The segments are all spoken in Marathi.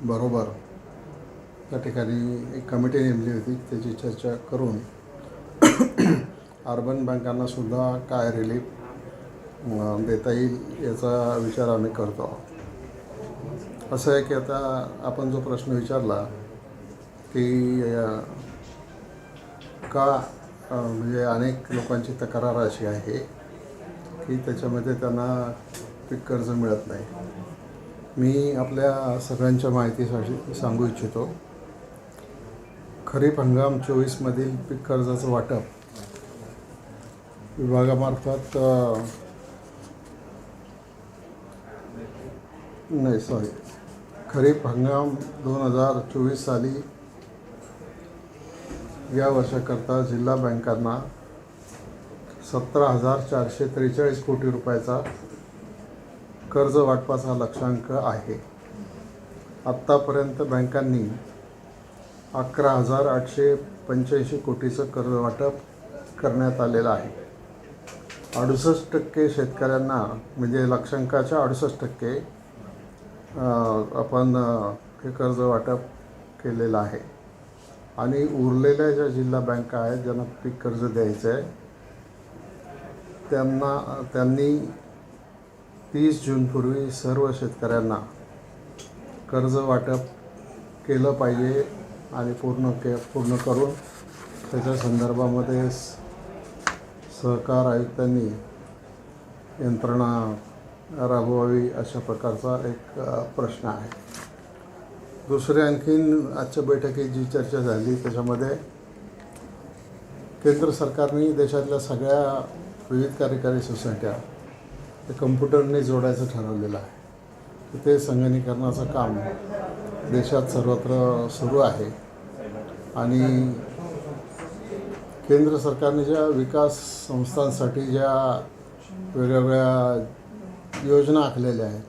बरोबर. त्या ठिकाणी एक कमिटी नेमली होती त्याची चर्चा करून अर्बन बँकांना सुद्धा काय रिलीफ देता येईल याचा विचार आम्ही करतो आहोत. असं आहे की आता आपण जो प्रश्न विचारला की का म्हणजे अनेक लोकांची तक्रार अशी आहे की त्याच्यामध्ये त्यांना पीक कर्ज मिळत नाही. मी आपल्या सगळ्यांच्या माहितीसाठी सांगू इच्छितो. खरीप हंगाम चोवीसमधील पीक कर्जाचं वाटप विभागामार्फत नाही सॉरी खरीप हंगाम दोन हजार चोवीस साली या वर्षाकरता जिल्हा बँकांना सतरा हजार चारशे त्रेचाळीस कोटी रुपयाचा कर्ज वाटपाचा लक्षांक आहे. आत्तापर्यंत बँकांनी अकरा हजार आठशे पंच्याऐंशी कोटीचं कर्ज वाटप करण्यात आलेलं आहे. अडुसष्ट टक्के शेतकऱ्यांना म्हणजे लक्षांकाच्या अडुसष्ट टक्के आपण हे कर्ज वाटप केलेलं आहे. आणि उरलेल्या ज्या जिल्हा बँका आहेत ज्यांना पीक कर्ज द्यायचं आहे त्यांना त्यांनी तीस जूनपूर्वी सर्व शेतकऱ्यांना कर्ज वाटप केलं पाहिजे आणि पूर्ण के पूर्ण करून त्याच्या संदर्भामध्ये स- सहकार आयुक्तांनी यंत्रणा राबवावी अशा प्रकारचा एक प्रश्न आहे. दुसरे आणखीन आजच्या बैठकीत जी चर्चा झाली त्याच्यामध्ये केंद्र सरकारने देशातल्या सगळ्या विविध कार्यकारी सोसायट्या ते कम्प्युटरने जोडायचं ठरवलेलं आहे. तर ते संगणीकरणाचं काम देशात सर्वत्र सुरू आहे. आणि केंद्र सरकारने ज्या विकास संस्थांसाठी ज्या वेगवेगळ्या योजना आखलेल्या आहेत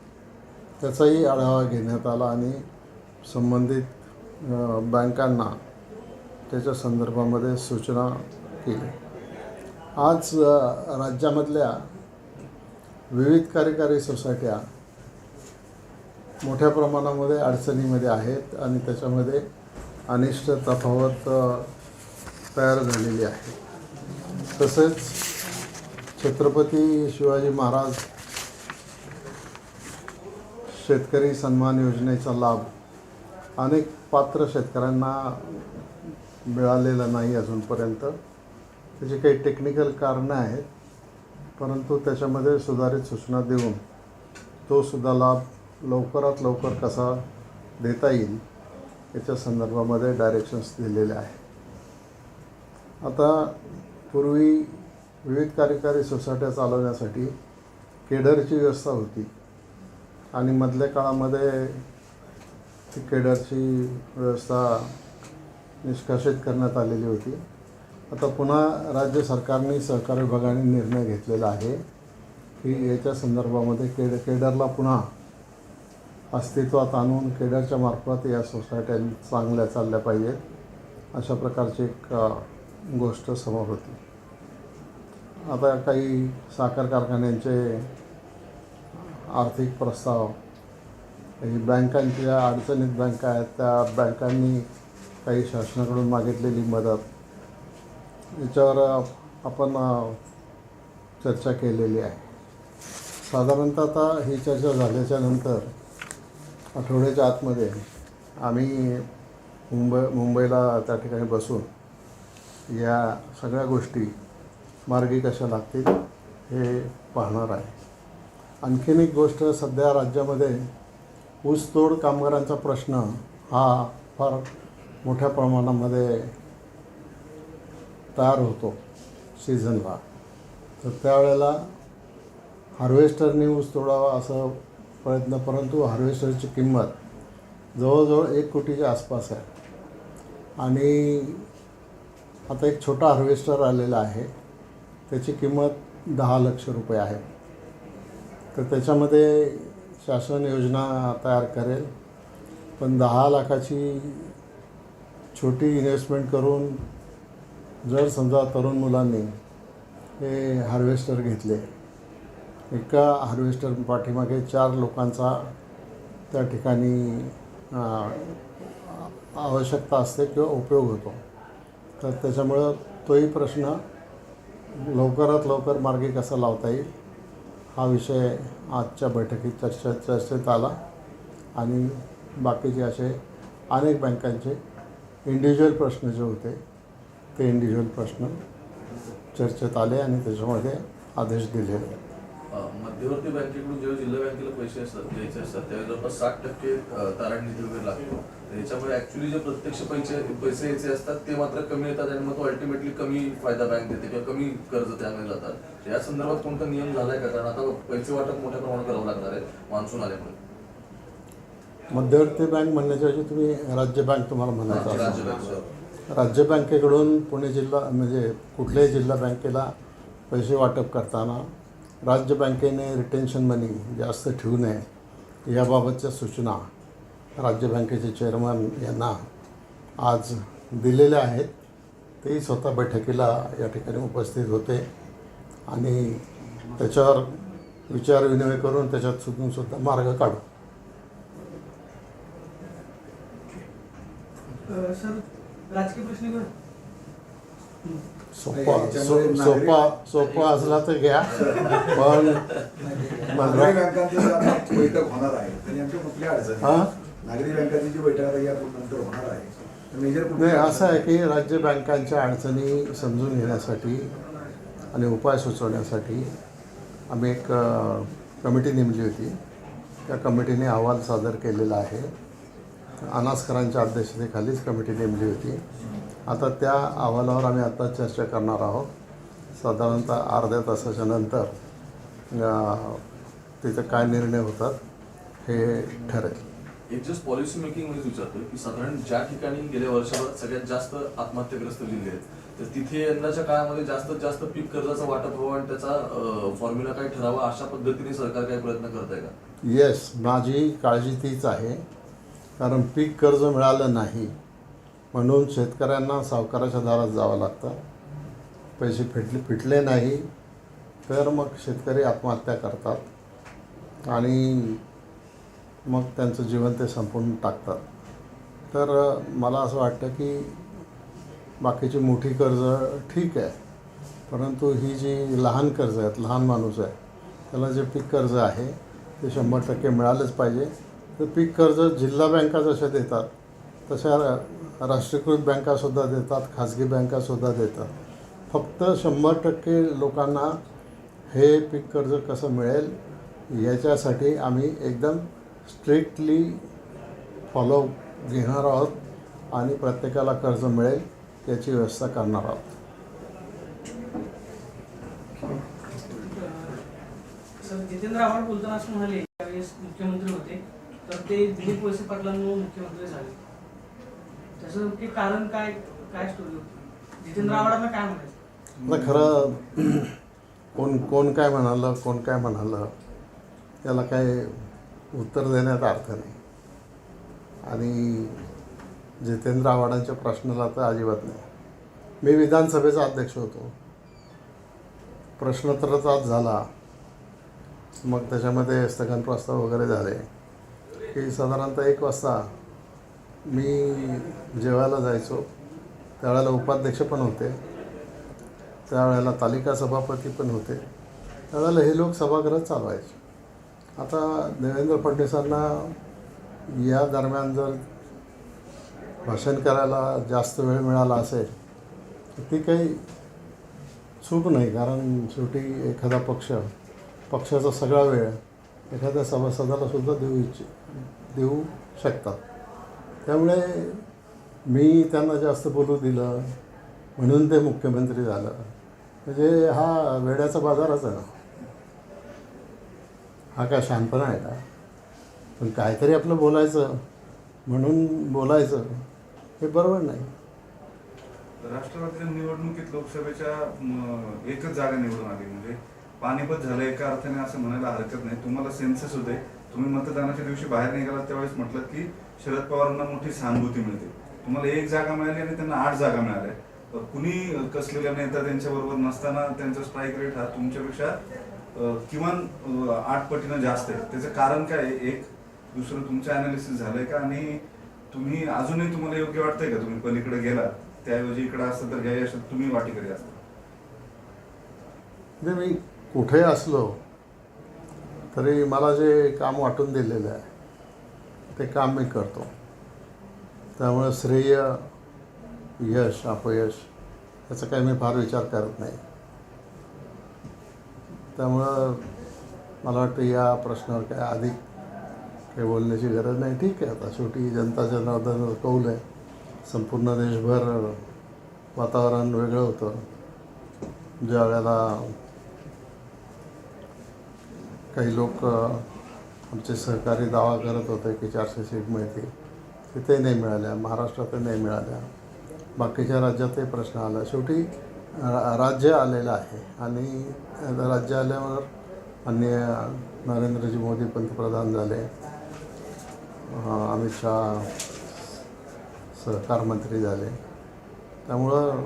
त्याचाही आढावा घेण्यात आला आणि संबंधित बँकांना त्याच्या संदर्भामध्ये सूचना केली. आज राज्यामधल्या विविध कार्यकारी सोसायट्या मोठ्या प्रमाणामध्ये अडचणीमध्ये आहेत आणि त्याच्यामध्ये अनिष्ट तफावत तयार झालेली आहे. तसेच छत्रपती शिवाजी महाराज शेतकरी सन्मान योजनेचा लाभ अनेक पात्र शेतकऱ्यांना मिळालेला नाही अजूनपर्यंत. त्याची काही टेक्निकल कारणं आहेत. परंतु त्याच्यामध्ये सुधारित सूचना देऊन तो सुद्धा लाभ लवकरात लवकर कसा देता येईल याच्या संदर्भामध्ये डायरेक्शन्स दिलेले आहे आता पूर्वी विविध कार्यकारी सोसायट्या चालवण्यासाठी केडरची व्यवस्था होती आणि मधल्या काळामध्ये ती केडरची व्यवस्था निष्कासित करण्यात आलेली होती. आता पुन्हा राज्य सरकारने सहकार विभागाने निर्णय घेतलेला आहे की याच्या संदर्भामध्ये केड केडरला पुन्हा अस्तित्वात आणून केडरच्या मार्फत या सोसायट्या चांगल्या चालल्या पाहिजेत अशा प्रकारची एक गोष्ट समोर होती. आता काही साखर कारखान्यांचे आर्थिक प्रस्ताव काही बँकांच्या अडचणीत बँका आहेत त्या बँकांनी काही शासनाकडून मागितलेली मदत याच्यावर आपण चर्चा केलेली आहे. साधारणतः आता ही चर्चा झाल्याच्यानंतर आठवड्याच्या आतमध्ये आम्ही मुंबई मुंबईला त्या ठिकाणी बसून या सगळ्या गोष्टी मार्गी कशा लागतील हे पाहणार आहे. आणखीन एक गोष्ट सध्या राज्यामध्ये ऊसतोड कामगारांचा प्रश्न हा फार मोठ्या प्रमाणामध्ये तयार होतो सीझनला तर त्यावेळेला हार्वेस्टरने ऊस तोडावा असं प्रयत्न परंतु हार्वेस्टरची किंमत जवळजवळ एक कोटीच्या आसपास आहे. आणि आता एक छोटा हार्वेस्टर आलेला आहे. त्याची किंमत दहा लक्ष रुपये आहे. तर त्याच्यामध्ये शासन योजना तयार करेल. पण दहा लाखाची छोटी इन्व्हेस्टमेंट करून जर समजा तरुण मुलांनी हे हार्वेस्टर घेतले एका हार्वेस्टर पाठीमागे चार लोकांचा त्या ठिकाणी आवश्यकता असते किंवा उपयोग होतो. तर त्याच्यामुळं तोही प्रश्न लवकरात लवकर मार्गी कसा लावता येईल हा विषय आजच्या बैठकीत चर्चा चर्चेत आला. आणि बाकीचे असे अनेक बँकांचे इंडिव्हिज्युअल प्रश्न जे होते ते इंडिव्हिज्युअल प्रश्न चर्चेत आले आणि त्याच्यामध्ये आदेश दिले. मध्यवर्ती बँकेकडून जेव्हा जिल्हा बँकेला पैसे असतात द्यायचे असतात त्यावेळी जवळपास साठ टक्के तारण निधी वगैरे लागतो. तर याच्यामुळे ऍक्च्युली जे प्रत्यक्ष पैसे पैसे यायचे असतात ते मात्र कमी येतात आणि मग तो अल्टिमेटली कमी फायदा बँक देते किंवा कमी कर्ज त्यामध्ये जातात. या संदर्भात कोणता नियम झालाय का? कारण आता पैसे वाटप मोठ्या प्रमाणात करावं लागणार आहे मान्सून आल्यामुळे. मध्यवर्ती बँक म्हणण्याच्या तुम्ही राज्य बँक तुम्हाला म्हणायचं राज्य बँकेकडून पुणे जिल्हा म्हणजे कुठल्याही जिल्हा बँकेला पैसे वाटप करताना राज्य बँकेने रिटेन्शन मनी जास्त ठेवू नये याबाबतच्या सूचना राज्य बँकेचे चेअरमन यांना आज दिलेल्या आहेत. ते स्वतः बैठकीला या ठिकाणी उपस्थित होते आणि त्याच्यावर विचारविनिमय करून त्याच्यात सुद्धा मार्ग काढू. सर राजकीय प्रश्न घेऊन सोपा सो- सोपा सोपा असला तर घ्या. पण नागरी बँकांची जर आता बैठक होणार आहे तर कुठल्या अडचणी? हा? नागरी बँकांची जी बैठक आता या नंतर होणार आहे तर मेजर नाही असं आहे की राज्य बँकांच्या अडचणी समजून घेण्यासाठी आणि उपाय सुचवण्यासाठी आम्ही एक अ, कमिटी नेमली होती. त्या कमिटीने अहवाल सादर केलेला आहे. अनासकरांच्या अध्यक्षतेखालीच कमिटी नेमली होती. आता त्या अहवालावर आम्ही आता चर्चा करणार आहोत. साधारणतः अर्ध्या तासाच्या नंतर तिथं काय निर्णय होतात हे ठरेल. एक जस्ट पॉलिसी मेकिंगमध्ये विचारतोय की साधारण ज्या ठिकाणी गेल्या वर्षभरात सगळ्यात जास्त आत्महत्याग्रस्त जिल्हे आहेत तर तिथे यंदाच्या काळामध्ये जास्तीत जास्त पीक कर्जाचं वाटप व्हावं आणि त्याचा फॉर्म्युला काय ठरावा अशा पद्धतीने सरकार काही प्रयत्न करत आहे का? येस माझी काळजी तीच आहे. कारण पीक कर्ज मिळालं नाही म्हणून शेतकऱ्यांना सावकाराच्या दारात जावं लागतं. पैसे फिटले फिटले नाही तर मग शेतकरी आत्महत्या करतात आणि मग त्यांचं जीवन ते संपून टाकतात. तर मला असं वाटतं की बाकीची मोठी कर्ज ठीक आहे परंतु ही जी लहान कर्ज आहेत लहान माणूस आहे त्याला जे पीक कर्ज आहे ते शंभर टक्के मिळालंच पाहिजे. तर पीक कर्ज जिल्हा बँका जशा देतात तशा रा- राष्ट्रीयकृत बँकासुद्धा देतात खाजगी बँकासुद्धा देतात. फक्त शंभर टक्के लोकांना हे पीक कर्ज कसं मिळेल याच्यासाठी आम्ही एकदम स्ट्रिक्टली फॉलो घेणार आहोत आणि प्रत्येकाला कर्ज मिळेल याची व्यवस्था करणार आहोत. जितेंद्र आव्हाड बोलताना असं म्हणाले त्यावेळेस मुख्यमंत्री होते. तर ते दिलीप वळसे पाटलांमुळे मुख्यमंत्री झाले. त्याचं नक्की कारण काय काय स्टोरी होती? जितेंद्र आव्हाडांना काय म्हणायचं? आता खरं कोण कोण काय म्हणालं कोण काय म्हणालं त्याला काय उत्तर देण्यात अर्थ नाही. आणि जितेंद्र आव्हाडांच्या प्रश्नाला तर अजिबात नाही. मी विधानसभेचा अध्यक्ष होतो. प्रश्नोत्तरच झाला. मग त्याच्यामध्ये स्थगन प्रस्ताव वगैरे झाले. की साधारणतः एक वाजता मी जेवायला जायचो. त्यावेळेला उपाध्यक्ष पण होते. त्यावेळेला तालिका सभापती पण होते. त्यावेळेला हे लोक सभागृह चालवायचे. आता देवेंद्र फडणवीसांना या दरम्यान जर भाषण करायला जास्त वेळ मिळाला असेल तर ती काही चूक नाही कारण शेवटी एखादा पक्ष पक्षाचा सगळा वेळ एखाद्या सभासदालासुद्धा देऊ इच्छित. देऊ शकतात. त्यामुळे मी त्यांना जास्त बोलू दिलं म्हणून ते मुख्यमंत्री झालं. म्हणजे हा वेड्याचा बाजारच आहे ना. हा काय शहाणपणा आहे का? पण काहीतरी आपलं बोलायचं म्हणून बोलायचं हे बरोबर नाही. राष्ट्रवादीच्या निवडणुकीत लोकसभेच्या एकच जागा निवडून आली. म्हणजे पानिपत झालं एका अर्थाने असं म्हणायला हरकत नाही. तुम्हाला सेन्सेस होते तुम्ही मतदानाच्या दिवशी बाहेर निघाला त्यावेळेस म्हटलं की शरद पवारांना मोठी सहानुभूती मिळते. तुम्हाला एक जागा मिळाली आणि त्यांना आठ जागा मिळाल्या. कुणी कसलेला नेता त्यांच्याबरोबर नसताना त्यांचा स्ट्राईक रेट हा तुमच्यापेक्षा किमान आठ पटीनं जास्त आहे. त्याचं कारण काय आहे? एक दुसरं तुमचं अनालिसिस झालंय का? आणि तुम्ही अजूनही तुम्हाला योग्य वाटतंय का? तुम्ही पलीकडे गेलात त्याऐवजी इकडे असतं तर घ्यायला तुम्ही वाटेकडे असता. नाही मी कुठे असलो तरी मला जे काम वाटून दिलेलं आहे ते काम मी करतो. त्यामुळे श्रेय यश अपयश याचा काही मी फार विचार करत नाही. त्यामुळं मला वाटतं या प्रश्नावर काय अधिक काही बोलण्याची गरज नाही. ठीक आहे आता शेवटी जनता जनार्दन कौल आहे. संपूर्ण देशभर वातावरण वेगळं होतं. ज्या वेळेला काही लोक आमचे सहकारी दावा करत होते की चारशे सीट मिळतील. तिथे नाही मिळाल्या. महाराष्ट्रातही नाही मिळाल्या. बाकीच्या राज्यातही प्रश्न आला. शेवटी रा- राज्य आलेलं आहे आणि राज्य आल्यावर माननीय नरेंद्रजी मोदी पंतप्रधान झाले. अमित शहा सहकार मंत्री झाले. त्यामुळं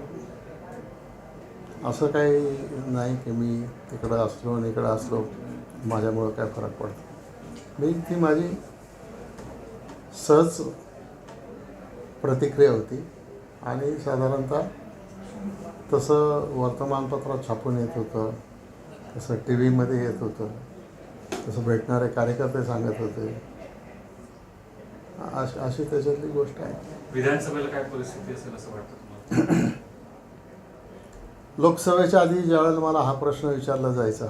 असं काही नाही की मी तिकडं असलो आणि इकडं असलो. माझ्यामुळं काय फरक पडतो. मी ती माझी सहज प्रतिक्रिया होती. आणि साधारणतः तसं वर्तमानपत्रात छापून येत होतं. तसं टी व्हीमध्ये येत होतं. तसं भेटणारे कार्यकर्ते सांगत होते. अशी अशी त्याच्यातली गोष्ट आहे. विधानसभेला काय परिस्थिती असेल असं वाटतं लोकसभेच्या आधी ज्यावेळेला मला हा प्रश्न विचारला जायचा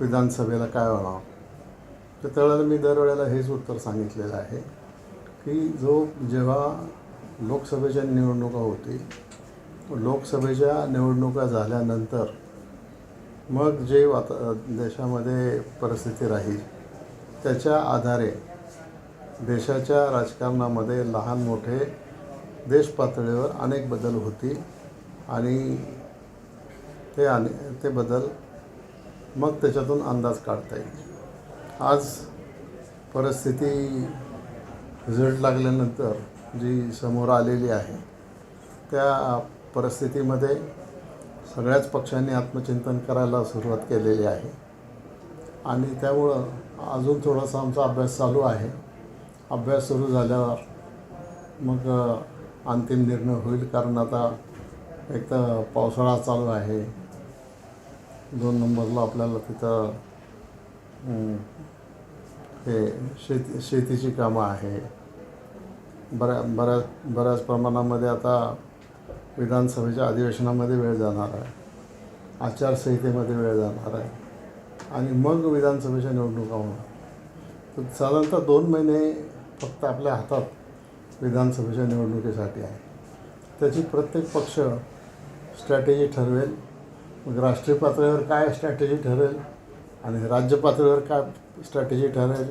विधानसभेला काय होणार तर त्यावेळेला मी दरवेळेला हेच उत्तर सांगितलेलं आहे की जो जेव्हा लोकसभेच्या निवडणुका होतील लोकसभेच्या निवडणुका झाल्यानंतर मग जे वाता देशामध्ये परिस्थिती राहील त्याच्या आधारे देशाच्या राजकारणामध्ये लहान मोठे देश पातळीवर अनेक बदल होतील आणि ते आणि ते बदल मग त्याच्यातून अंदाज काढता येईल. आज परिस्थिती रिझल्ट लागल्यानंतर जी समोर आलेली आहे त्या परिस्थितीमध्ये सगळ्याच पक्षांनी आत्मचिंतन करायला सुरुवात केलेली आहे. आणि त्यामुळं अजून थोडासा आमचा अभ्यास चालू आहे. अभ्यास सुरू झाल्यावर मग अंतिम निर्णय होईल. कारण आता एक तर पावसाळा चालू आहे. दोन नंबरला आपल्याला तिथं हे शेती शेतीची कामं आहे. बऱ्या बऱ्याच बऱ्याच प्रमाणामध्ये आता विधानसभेच्या अधिवेशनामध्ये वेळ जाणार आहे. आचारसंहितेमध्ये वेळ जाणार आहे. आणि मग विधानसभेच्या निवडणुका होणार. तर साधारणतः दोन महिने फक्त आपल्या हातात विधानसभेच्या निवडणुकीसाठी आहे. त्याची प्रत्येक पक्ष स्ट्रॅटेजी ठरवेल. मग राष्ट्रीय पातळीवर काय स्ट्रॅटेजी ठरेल? आणि राज्य पातळीवर काय स्ट्रॅटेजी ठरेल?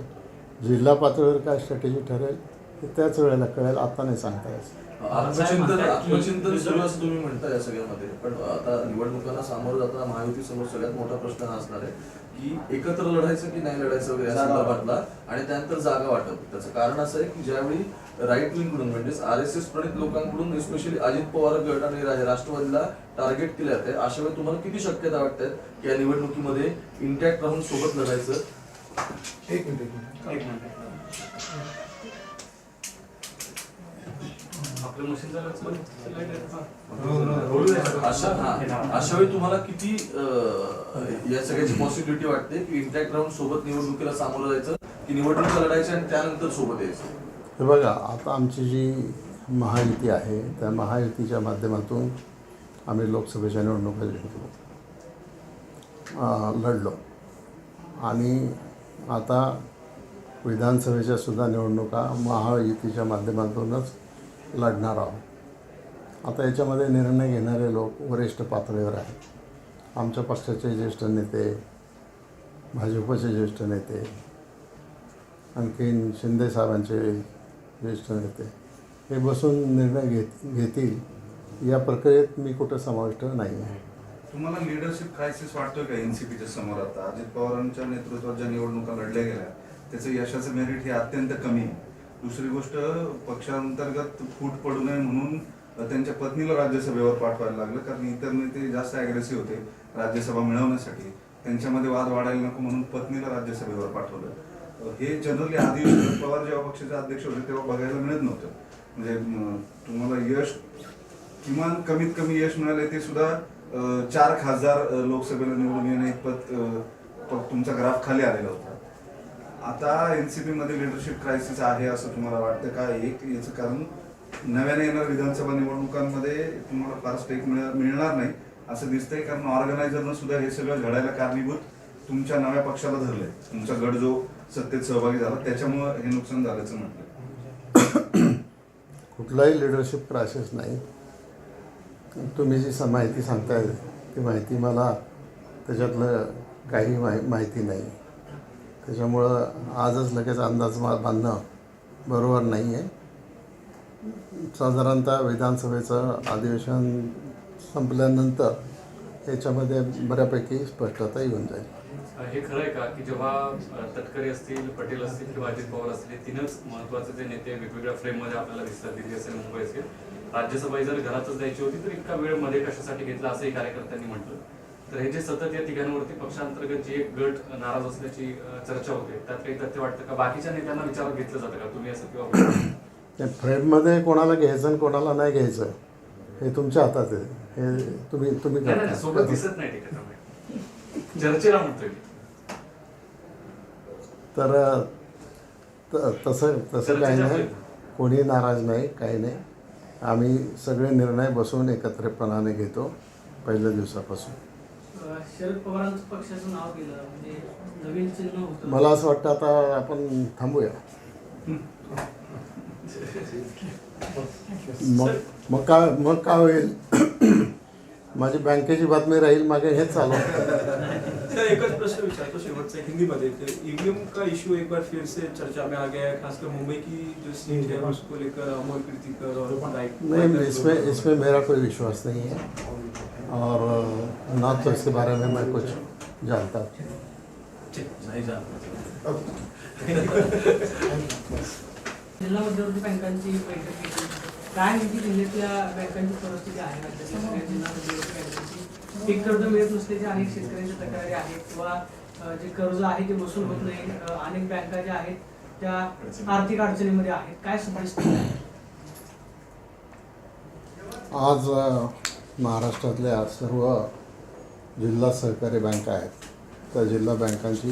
जिल्हा पातळीवर काय स्ट्रॅटेजी ठरेल? हे त्याच वेळेला कळेल आता नाही सांगता येत. आत्मचिंतन सुरू असं तुम्ही म्हणताय या सगळ्यामध्ये. पण आता निवडणुकांना सामोरं जाताना महायुती समोर सगळ्यात मोठा प्रश्न हा असणार आहे की एकत्र लढायचं की नाही लढायचं वगैरे या संदर्भातला आणि त्यानंतर जागा वाटप. त्याचं कारण असं आहे की ज्यावेळी राईट विंगकडून म्हणजेच आर एस एस प्रणित लोकांकडून स्पेशली अजित पवार गट आणि राष्ट्रवादीला टार्गेट केले जाते अशा वेळी तुम्हाला किती शक्यता वाटतात की या निवडणुकीमध्ये इंटॅक्ट राहून सोबत लढायचं? एक मिनिट. एक मिनिट. अशा हा अशा वेळी तुम्हाला किती या सगळ्याची पॉसिबिलिटी वाटते की इंटॅक्ट राहून सोबत निवडणुकीला सामोरं जायचं की निवडणुका लढायची आणि त्यानंतर सोबत यायचं? हे बघा आता आमची जी महायुती आहे त्या महायुतीच्या माध्यमातून आम्ही लोकसभेच्या निवडणुका जिंकलो. लढलो. आणि आता विधानसभेच्या सुद्धा निवडणुका महायुतीच्या माध्यमातूनच लढणार आहोत. आता याच्यामध्ये निर्णय घेणारे लोक वरिष्ठ पातळीवर आहेत. आमच्या पक्षाचे ज्येष्ठ नेते भाजपचे ज्येष्ठ नेते आणखीन शिंदे साहेबांचे ज्येष्ठ नेते हे बसून निर्णय घेत घेतील. या प्रक्रियेत मी कुठं समाविष्ट नाही आहे. तुम्हाला लिडरशिप क्रायसिस वाटतोय का एन सी पीच्या समोर आता? अजित पवारांच्या नेतृत्वात ज्या निवडणुका लढल्या गेल्या. त्याचं यशाचं मेरिट हे अत्यंत कमी आहे. दुसरी गोष्ट पक्षांतर्गत फूट पडू नये म्हणून त्यांच्या पत्नीला राज्यसभेवर पाठवायला लागलं कारण इतर नेते जास्त अग्रेसिव्ह होते राज्यसभा मिळवण्यासाठी. त्यांच्यामध्ये वाद वाढायला नको म्हणून पत्नीला राज्यसभेवर पाठवलं. हे जनरली आधी शरद पवार जेव्हा पक्षाचे अध्यक्ष होते तेव्हा बघायला मिळत नव्हतं. म्हणजे तुम्हाला यश किमान कमीत कमी यश मिळाले ते सुद्धा चार खासदार लोकसभेला निवडून येणे इतपत तुमचा ग्राफ खाली आलेला होता. आता एनसीपी मध्ये लिडरशिप क्रायसिस आहे असं तुम्हाला वाटतं का? एक याचं कारण नव्याने येणार विधानसभा निवडणुकांमध्ये तुम्हाला फार स्टेक मिळणार नाही. असं दिसतंय कारण ऑर्गनायझरनं सुद्धा हे सगळं घडायला कारणीभूत तुमच्या नव्या पक्षाला धरलंय. तुमचा गट जो सत्तेत सहभागी झाला त्याच्यामुळं हे नुकसान झाल्याचं म्हटलं कुठलाही लिडरशिप क्रायसिस नाही. तुम्ही जी स माहिती सांगताय ती माहिती मला त्याच्यातलं काही माहि माहिती नाही. त्याच्यामुळं आजच लगेच अंदाज मा- बांधणं बरोबर नाही आहे साधारणतः विधानसभेचं अधिवेशन संपल्यानंतर याच्यामध्ये बऱ्यापैकी स्पष्टता येऊन जाईल. हे खरं आहे का की जेव्हा तटकरे असतील पटेल असतील किंवा अजित पवार असतील हे तीनच महत्त्वाचे जे नेते वेगवेगळ्या फ्रेममध्ये आपल्याला दिसतात दिल्ली असेल मुंबई असेल राज्यसभा जर घरातच द्यायची होती तर इतका वेळमध्ये कशासाठी घेतला असंही कार्यकर्त्यांनी म्हटलं. तर हे जे सतत या तिघांवरती पक्षांतर्गत जी एक गट नाराज असल्याची चर्चा होते त्यात काही तथ्य वाटतं का? बाकीच्या नेत्यांना विचारात घेतलं जातं का? तुम्ही असं किंवा त्या फ्रेममध्ये कोणाला घ्यायचं आणि कोणाला नाही घ्यायचं हे तुमच्या हातात आहे. हे तुम्ही तुम्ही नाही, नाही, सोबत दिसत नाही ते त्याच्यामुळे. चर्चेला म्हणतोय मी. तर त- तसं तसं काही नाही. कोणी नाराज नाही काही नाही. आम्ही सगळे निर्णय बसून एकत्रितपणाने घेतो पहिल्या दिवसापासून. शरद पवारांचं पक्षाचं नाव केलं म्हणजे नवीन चिन्ह होतं. मला असं वाटतं आता आपण थांबूया. मग मग काय मग काय होईल? माझी बँकेची बातमी राहील मागे हेच चालू सर एक और प्रश्न विचारता हूँ शेवट से हिंदी में देखते ईवीएम का इशू एक बार फिर से चर्चा में आ गया है खासकर मुंबई की जो सीट है उसको लेकर अमोल प्रीतिकर और नहीं इसमें इसमें मेरा कोई विश्वास नहीं है। और ना तो इसके बारे में मैं कुछ जानता नाही जिल्हा मध्यवर्ती बँकांची बैठक घेतली. काय नेमकी जिल्ह्यातल्या बँकांची परिस्थिती आहे राज्यातल्या सगळ्या जिल्हा मध्यवर्ती बँकांची. पीक कर्ज मिळत नसल्याच्या अनेक शेतकऱ्यांच्या तक्रारी आहेत किंवा जे कर्ज आहे ते वसूल होत नाही अनेक बँका ज्या आहेत त्या आर्थिक अडचणीमध्ये आहेत. काय समजते आज महाराष्ट्रातल्या सर्व जिल्हा सहकारी बँका आहेत. त्या जिल्हा बँकांची